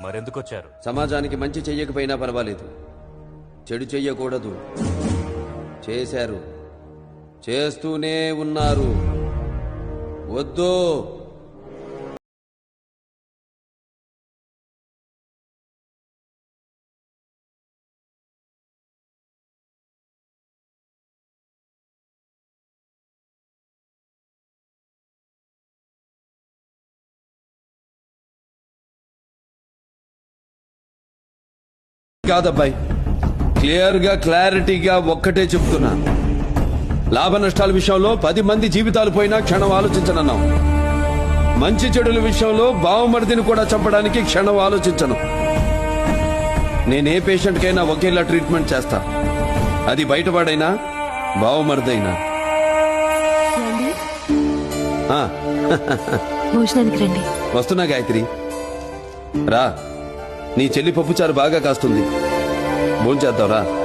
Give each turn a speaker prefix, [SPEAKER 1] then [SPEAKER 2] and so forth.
[SPEAKER 1] మరెందుకు వచ్చారు
[SPEAKER 2] సమాజానికి మంచి చెయ్యకపోయినా పర్వాలేదు. చెడు చెయ్యకూడదు. చేశారు. చేస్తూనే ఉన్నారు. వద్దు. కాదబ్బాయి. క్లియర్గా క్లారిటీగా ఒక్కటే చెప్తున్నా. లాభ నష్టాల విషయంలో పది మంది జీవితాలు పోయినా క్షణం ఆలోచించనన్నాం. మంచి చెడుల విషయంలో బావమరిదిని కూడా చంపడానికి క్షణం ఆలోచించను. నేనే పేషెంట్కైనా ఒకేలా ట్రీట్మెంట్ చేస్తా. అది బయటవాడైనా బావమరిదైనా.
[SPEAKER 3] భోజనానికి రండి.
[SPEAKER 2] వస్తున్నా గాయత్రి. రా. నీ చెల్లి పప్పుచారు బాగా కాస్తుంది. భోంచేద్దాంరా.